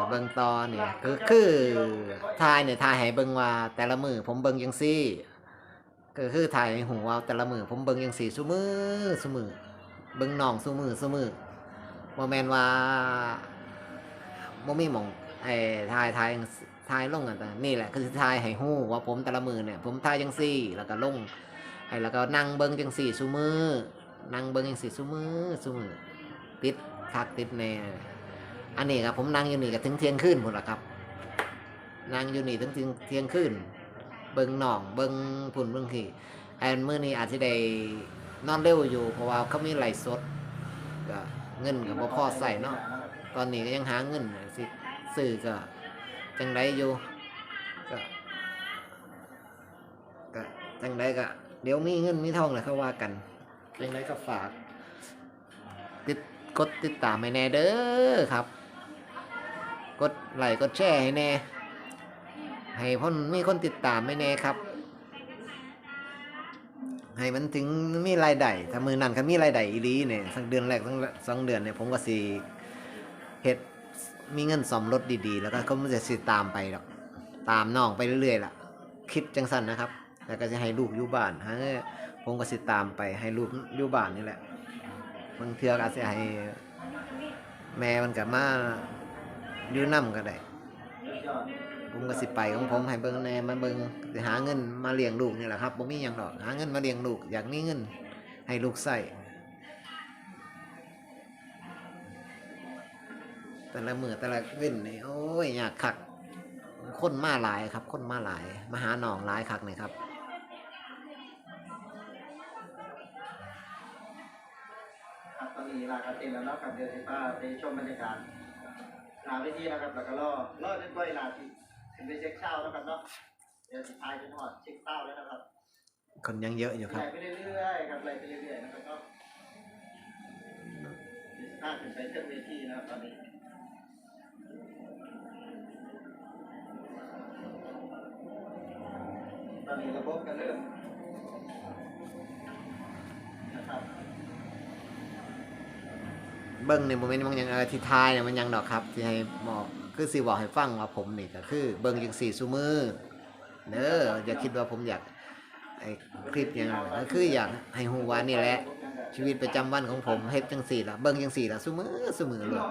ก็เบิ่งต่อนี่คือคือทายเนี่ยทายให้เบิ่งว่าแต่ละมือผมเบิ่งจังซี่ก็คือถ่ายให้หูว่าแต่ละมือผมเบิ่งจังซี่ซุมือซุมือเบิ่งน้องซุมือซุมือบ่แม่นว่าบ่มีหม่องไอ้ถ่ายถ่ายถ่ายลงกันแต่นี่แหละคือถ่ายให้ฮู้ว่าผมแต่ละมือเนี่ย ผมถ่ายจังซี่ แล้วก็ลงไอ้แล้วก็นั่งเบิ่งจังซี่ซุมือนั่งเบิ่งจังซี่ซุมือซุมือติดคักติดแน่ อันนี้ครับผมนั่งอยู่นี่ก็ถึงเที่ยงคืนพุ่นล่ะครับนั่งอยู่นี่ถึงเที่ยงคืนเบิ่งหนองเบิ่งพุ่นเบิ่งที่แอนมื้อนี้อาจสิได้นอนเร็วอยู่เพราะว่าเขามีไหลสดก็เงินก็บ่พอใส่เนาะตอนนี้ก็ยังหาเงินสิซื้อก็จังไดอยู่ก็ก็จังไดก็เดี๋ยวมีเงินมีทองแล้วเขาว่ากันจังไดก็ฝากติดกดติดตามให้แน่เด้อครับ กดไลค์กดแชร์ให้แน่ ให้พ่นมีคนติดตามไม่แน่ครับ ให้มันถึงมีรายได้ถ้ามือนั่นก็มีรายได้อีหลีเนี่ยสักเดือนแรกสักสองเดือนเนี่ยผมก็สิเฮ็ดมีเงินซ่อมรถดีๆ แล้วก็ก็มันจะสิตามไปหรอกตามน้องไปเรื่อยๆล่ะ คิดจังสันนะครับแล้วก็จะให้ลูกอยู่บ้านฮะผมก็สิตามไปให้ลูกอยู่บ้านนี่แหละบางเทือกอาจจะให้แม่มันกลับมา อยู่นํก็ได้ ผมก็สิไปของผมให้เบิ่งแหน่มาเบิ่งสิหาเงินมาเลี้ยงลูกนี่แหละครับบ่มีหยังดอกหาเงินมาเลี้ยงลูกอยากมีเงิน ให้ลูกใช้แต่ละมือแต่ละเว้นนี่โอ้ยอยากคักคนมาหลายครับ คนมาหลายมาหาน้องหลายคักนี่ครับครับตอนนี้ลากระเต็มแล้วเนาะครับเดี๋ยวสิป้าไปชมบรรยากาศ นาเวทีนะครับแล้วก็รอรอจนกว่าเวลาที่ถึงไปเช็คเช้าแล้วกันเนาะเดี๋ยวสิพายจนหอดเช็คเช้าแล้วนะครับคนยังเยอะอยู่คไหลรับไปเรื่อยๆครับไหลไปเรื่อยๆนะครับก็ถ้าถึงไปเชิงเวทีนะครับตอนนี้ตอนนี้ระบบก็เริ่มนะครับ เบิ่งในโมเมนต์มันยังเออที่ทายเนี่ยมันยังดอกครับที่ให้บอกคือสิบอกให้ฟังว่าผมนี่ก็คือ เบิ่งจังสี่ซุมือเด้ออย่าคิดว่าผมอยากไอ้คลิปอย่างนั้นก็คืออยากให้ฮู้ว่านี่แหละ ชีวิตประจำวันของผมเฮ็ดจังสี่ละเบิ่งจังสี่ละซุมือซุมือเลย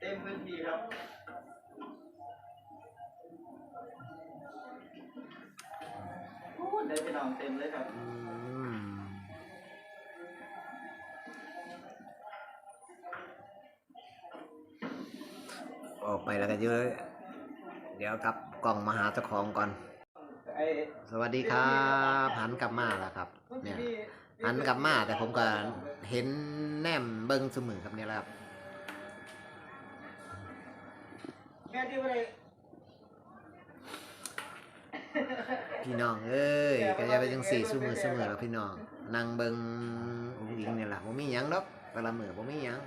เต็มพื้นที่ครับได้ไปนอนเต็มเลยครับ อืม ออกไปแล้วก็เยอะ เดี๋ยวกลับกล่องมาหาเจ้าของก่อน สวัสดีครับหันกลับมาแล้วครับ เนี่ยหันกลับมาแต่ผมก็เห็นแนมเบิ้งเสมอครับเนี่ยแหละครับพี่น้องเอ้ยก็จะไปจังสี่ซุมือซุมือแล้วพี่น้องนั่งเบิ้งอุ้งอิงเนี่ยแหละผมมียังดอกแต่ละมือผมมียัง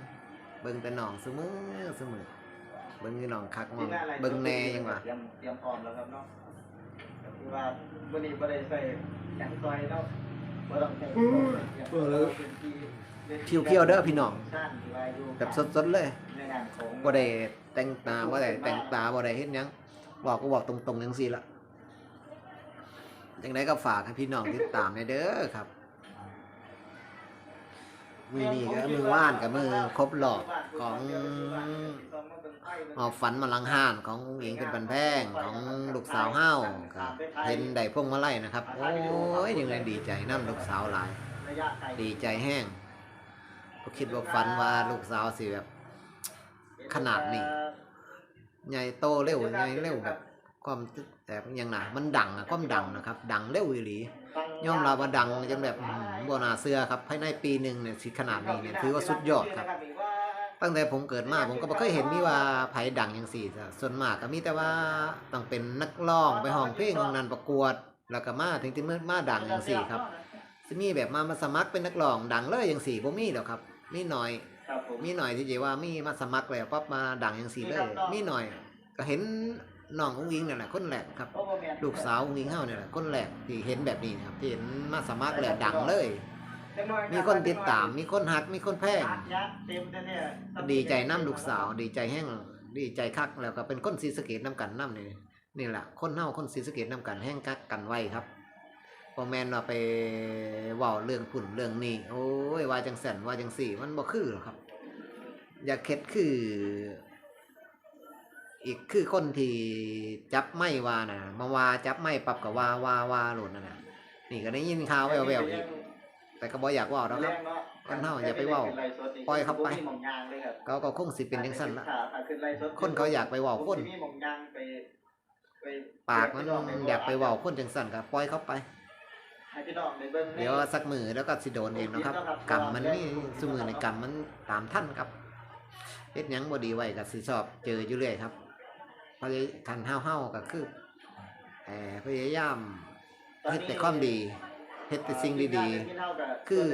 เบิ้งแต่น้องซุมือซุมือ เบิ้งนี่น้องคักมองเบิ้งแน่ยังวะเตรียมเตรียมพร้อมแล้วครับเนาะคือว่าวันนี้บ่ได้ใส่แข็งซอยแล้วบ่ต้องใส่เออเพียวๆเด้อพี่น้องสั้นที่ว่าอยู่แบบสดๆเลยในงานของบ่ได้แต่งตาบ่ได้แต่งตาบ่ได้เฮ็ดหยังบอกก็บอกตรงๆจังซี่ละจังไดก็ฝากให้พี่น้องติดตามในเด้อครับ มือนี้ก็มือว่านกับมือครบรอบของออกฝันมาลังห้านของอุ้งอิงเป็นบันแพงของลูกสาวเฮาก็เห็นได้พวงมาไลัยนะครับ โอ้ยยังไงดีใจน้ำลูกสาวหลาย ดีใจแห้งก็คิดว่าฝันว่าลูกสาวสิแบบขนาดนี้ใหญ่โตเร็วใหญ่เร็วแบบความ แต่ยังหนามันดังอะความดังนะครับ ดังเร็วอีหลียอมรับว่าดังจนแบบอื้อหือบ่น่าเชื่อครับภายในปีหนึ่งเนี่ยสิขนาดนี้เนี่ยถือว่าสุดยอดครับ ตั้งแต่ผมเกิดมาผมก็บ่เคยเห็นมีว่าไผดังอย่างสี่ซะส่วนมากก็มีแต่ว่าต้องเป็นนักร้องไปห้องเพลงนั้นประกวด แล้วก็มาถึงที่มาดังอย่างสี่ครับสิมีแบบมามาสมัครเป็นนักร้องดังเลยอย่างสี่บ่มีหรอกครับมีหน่อยครับผมมีหน่อยที่จะว่ามีมาสมัครแล้วปั๊บมาดังอย่างสี่เลยมีหน่อย ก็เห็น น้องอุ้งอิงนี่นแหละคนแรกครับ ลูกสาวอุ้งอิงเฮาเนี่ยแหละคนแรกที่เห็นแบบนี้นะครับที่เห็นมาสมัครแล้วดังเลย มีคนติดตามมีคนฮักมีคนแพงเต็มแน่ๆดีใจน้ำลูกสาว ดีใจแห้งดีใจคักแล้วก็เป็นคนศรีสะเกดน้ำกันน้ำนี่นี่แหละคนเฮาคนศรีสะเกดน้ำกันแห้งกักกันไว้ครับบ่แม่นว่าไปเว้าเรื่องพุ่นเรื่องนี้โอ้ยว่าจังสันว่าจังสี่ มันบ่คือหรอกครับ อย่าเข็ดคือ อีกคือคนที่จับไม่ว่านะมาว่าจับไม่ปรับกับว่าว่าว่าหลุดนั่นน่ะนี่ก็ได้ยินข่าวแววๆอีกแต่ก็บ่อยากเว่าดอกครับคนเฮาอย่าไปเว้าปล่อยเขาไปบ่มีหม่องยางเลยครับเขาก็คงสิเป็นจังซั่นละถ้าขึ้นไล่สดคนเขาอยากไปเว้าคนบ่มีหม่องยางไปไปปากมันอยากไปเว้าคนจังซั่นก็ปล่อยเขาไปให้พี่น้องได้เบิ่งในเดี๋ยวสักมือแล้วก็สิโดนเองเนาะครับกรรมมันนี่สมือในกรรมมันตามท่านครับเฮ็ดหยังบ่ดีไว้ก็สิชอบเจออยู่เรื่อยครับ พยายคันห้าวๆก็คือเอ่อพยายามเฮ็ดแต่ความดีเฮ็ดแต่สิ่งดีๆ คือ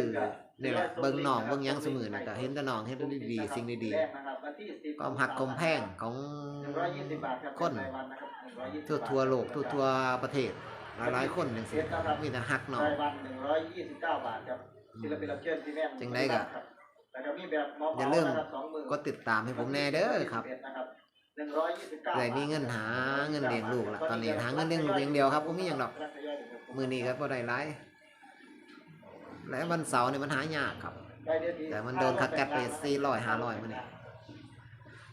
นี่แหละเบิ่งน้องเบิ่งหยังเสมอนะก็เห็นแต่น้องเฮ็ดแต่ดีๆสิ่งดีๆความหักความแพงของคนทั่วทั่วโลกทั่วทั่วประเทศหลายๆคนจังซี่มีแต่หักน้องรายวัน129บาทครับศิลปินรับเชิญที่แม่นจังใดก็ครับแล้วก็อย่าลืมก็ติดตามให้ผมแน่เด้อครับ เลยมีเงินหาเงินเลี้ยงลูกละตอนนี้หาเงินเลี้ยงลูกอย่างเดียวครับบ่มีหยังดอกมื้อนี้ก็บ่ได้หลายและวันเสาร์นี่มันหายากครับ แต่มันโดนคัดแก๊สไป400 500มื้อนี้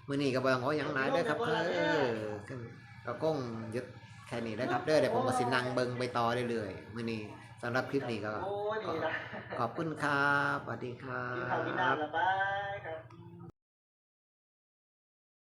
มื้อนี้ก็บ่ต้องเอาหยังหลายเด้อครับเออก็คงหยุดแค่นี้นะครับเด้อเดี๋ยวผมก็สินั่งเบิ่งไปต่อเรื่อยๆมื้อนี้สำหรับคลิปนี้ก็โอ้ดีนะขอบคุณครับสวัสดีครักินข้าวกินบน้ำละบายครับ